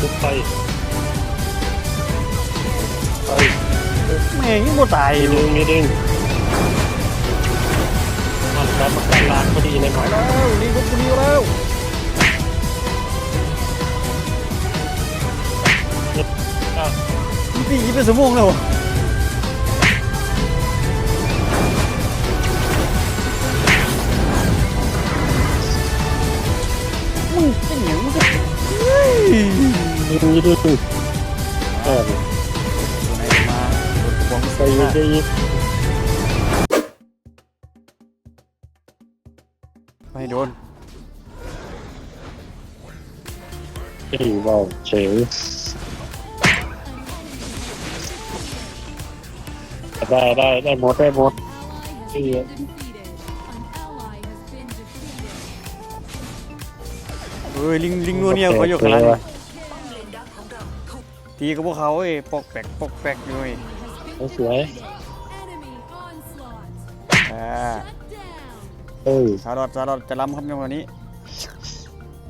ทุบไปไปแม่งยังบ่ตายอมียู่ดึงมีดึงมันรับประกันล้างพอดีเลยหน่อยแล้วนี่ก็คุณอยู่แล้วอ้าวนี่ยี่เป็นสมองแล้วเหรอมึง ดึงมีดึงเออตัวไหนจะมาโดนกระบองไปใส่ยิหงน้าได้ยิงไปโดนไอ้ว่าวเฉยได้ได้ได้หมดได้หมด Ally has been defeated. An ally has been defeated. เฮ้ยลิงลิงนัวเนี่ยเขาอยู่ข้างหลัง Kill. ตีกับพวกเขาเอ้ยปอกแปกปอกแปกอยู่เว้ย Has been สวย defeated. Enemy onslaught. อ่า Shut down. เอ้ยชาลอดชาลอดจะล้ำครับในวันนี้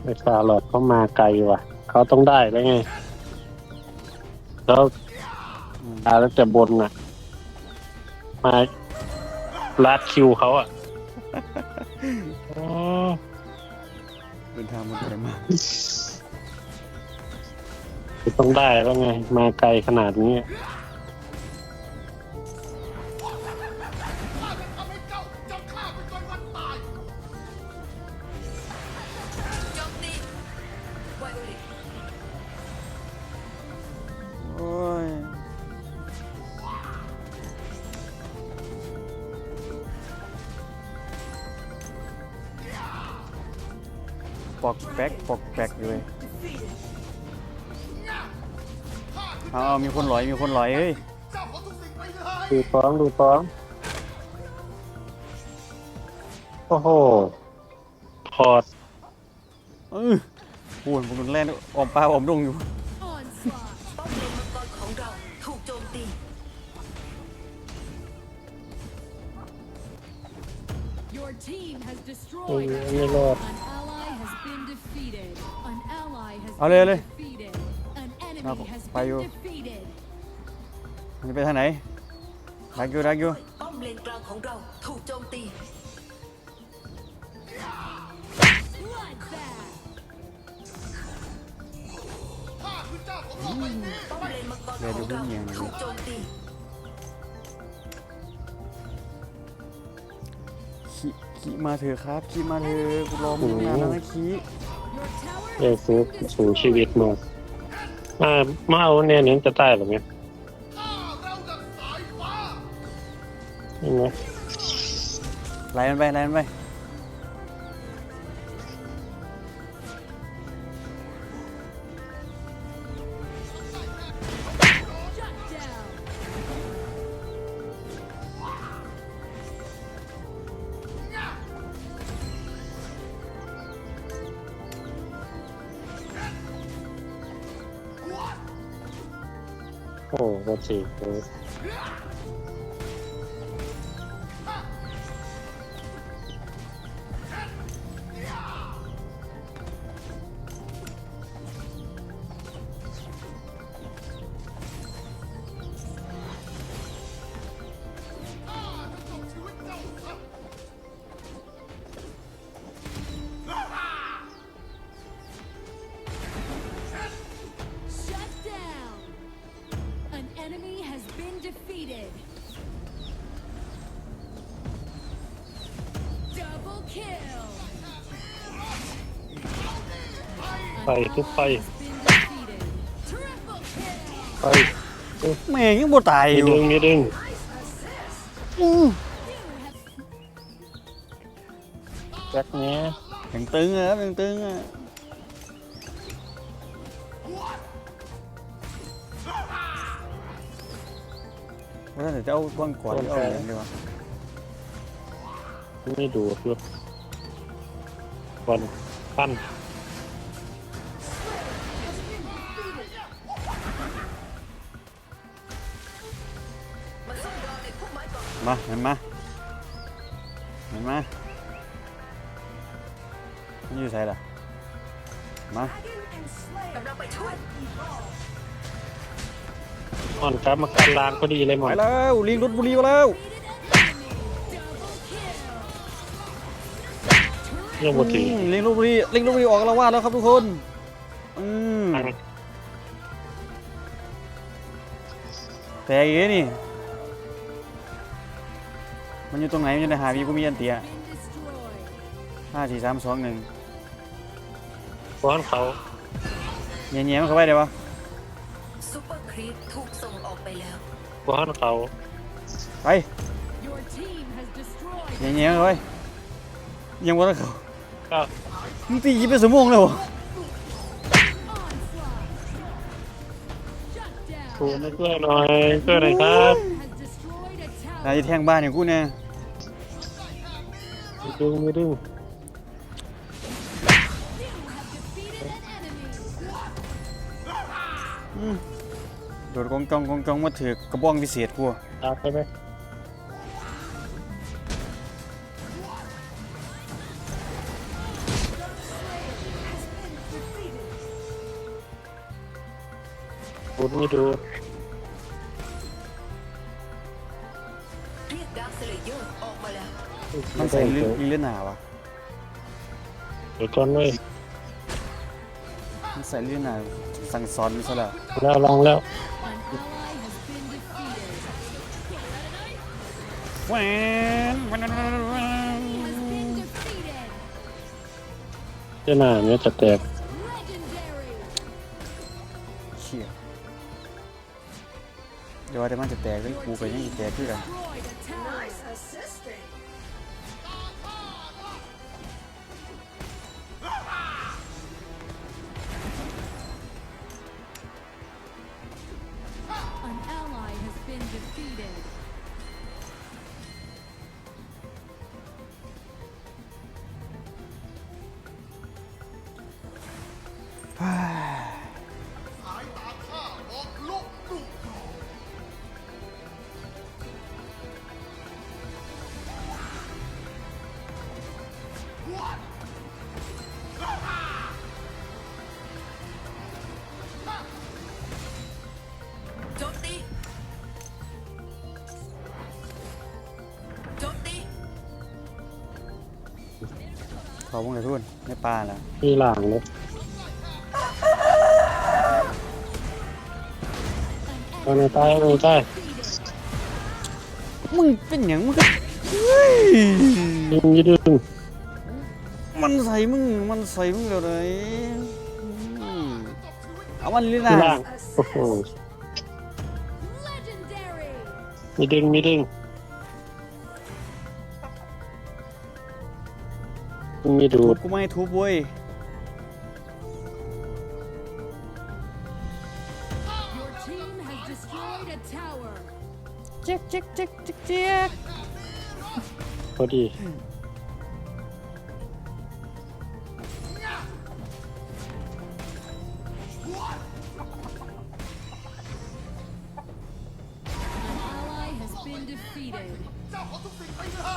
ไอ้ชาลอดเขามาไกลว่ะ เขาต้องได้ได้ไง แล้วอืม อาแล้วแต่บนน่ะ มาลาดคิวเขาอะ อ๋อเดินทางมาไกลมาก ต้องได้แล้วไง มาไกลขนาดนี้ โอ้ย ปอกแปกปอกแปกเลย เอาเอามีคนหลอยมีคนหลอยเฮ้ยดูฟ้องดูฟ้อง โอ้โหพอดเออโอ้ยผมโดนแล่นออมปลาออมดงอยู่ Onslaught. ป้อมเลนมังกรของเราถูกโจมตี Your team has ไม่ destroyed. ไม่รอด An ally has been defeated. An ally has เอาเลยเอา been เลย defeated. An ครับ enemy has ไปอยู่ been defeated. มันจะไปทางไหนดักอยู่ดักอยู่ป้อมเลนกลางของเราถูกโจมตี Bloodbath. ป้อมเลนมังกรของเราถูกโจมตีขี่ขี่มาเถอะครับขี่มาเถอะกูรอมึงนานแล้วนะขี่ Your tower เอ้ has ฟู been สูง destroyed. ชีวิตมาก มามาเอาเนี่ยนี้จะได้หรือไงเห็นไหม ไล่มันไปไล่มันไป โอ้โห ไปทุบไป Has been defeated. Triple kill. ไปแม่งยังบ่ตายมีอยู่ดึงมีดึงอื้อ You have แจ็คเนี้ยยังตึงอะครับยังตึงอะว่าแต่จะเอาก้อนกวาดหรือเอาอย่างเดียวะไม่ดูคือวันปั้น ม้ก่อนมาเห็นมาเห็นมามันอยู่ใส่ล่ะมาอ่อนครับมากันลางพอดีเลยหมไปอนแล้วลิงรถบุรีมาแล้วยังหมดทีอืมลิงรถบุรีลิงรถบุรีออกละวาดแล้วครับทุกคนอืมแต่อีกนี่ มันอยู่ตรงไหนมันอยู่ในหาวีกูมีอันเตีย Been destroyed. ห้าสี่สามสองหนึ่งป้อนเขาเงี้ยเงี้ยมันเข้าไปได้ปะซุปเปอร์ครีปถูกส่งออกไปแล้วป้อนเขาไป Your team has destroyed เงี้ยเงี้ยเข้าไปยังวันละเขาก็มึงตียี่เป็นสมองแล้วเหรอ onslaught. Shut down. ถูไม่ช่วยหน่อยช่วยหน่อยครับ Has destroyed a นาย tower. จะแทงบ้านอย่างกูเนี่ยไม่ดึงไม่ดึง You have defeated an enemy. โดดกองจองกองจองมาถือกระบองพิเศษกูตามไปไหมดูไม่ดู มันใส่ลิลิเลียนหนาวะเดี๋ยวก่อนเว้ยมันใส่ลิเลียนหนาสั่งสอนมันซะแล้วแล้วลองแล้ว An ally has been defeated. แหวนแหวน Has been defeated. เจ้าหน้าเนี่ยจะแตก Legendary. เชี่ยเดี๋ยวว่าแต่มันจะแตกเลยกูไปยังจะแตกด้วยกัน Destroyed a defeated. ขาพวกไหนทุนในป่าล่ะที่หลังเลย An เอาในใต้เอาในใต้มึงเป็นหยังมึงก็เฮ้ยดึงอยืดึงมันใส่มึงมันใส่มึงเดี๋ยวเลยอืมเอามันลิเลียนหที่นาล่างโอ้โห Legendary. มีดึงมีดึง มีดูทุดบกูไม่ให้ทุบเว้ย Your team has destroyed a tower. เจ๊กเจ๊กเจ๊กเจ๊กเจ๊กพอดี An ally has been defeated. เ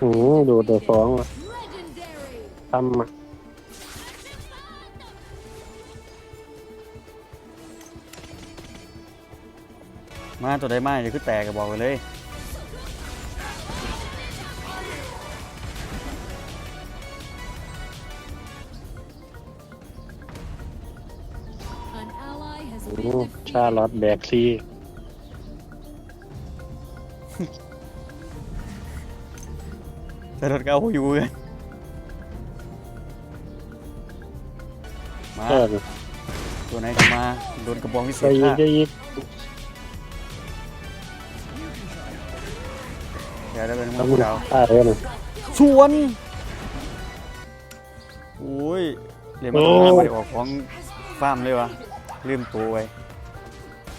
อ้ been โหดูดแต่ defeated. ฟองว่ะ Legendary. ทำมามาตัวใดมาเดี๋ยวคือแตกก็บอกไปเลย An ally has โอ้ been โหชา defeated. ลอตแบกซี แต่รถก็เอาอยู่กันมา เออตัวไหนจะมาโดนกระบองพิเศได้ษยิกฆ่าได้ยิกเดี๋ยวได้เป็นทำมือมันดาวฆ่าเลยนะชวนโอ้ยเรียนมาทำงานโอ้มาได้ออกของฟาร์มเลยวะลืมตัวไว้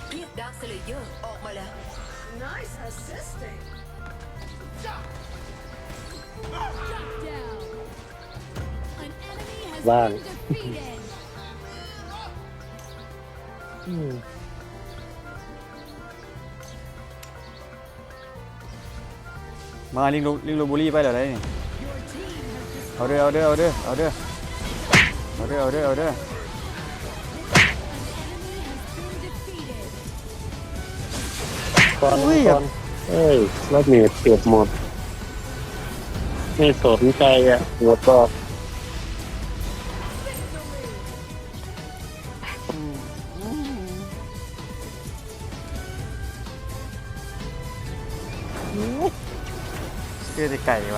เรียกดาร์คสเลเยอร์ออกมาแล้ว Shut down. ว่างมาลิงลูลิงลูบุรีไปเหรอไรนี่เอาเด้อเอาเด้อเอาเด้อเอาเด้อเอาเด้อเอาเด้อเอาเด้อก่อนก่อนเอ้ยรถเมีเกือบหมด ไม่สนใจอะหัดตอบเชื่อแต่ไก่วะ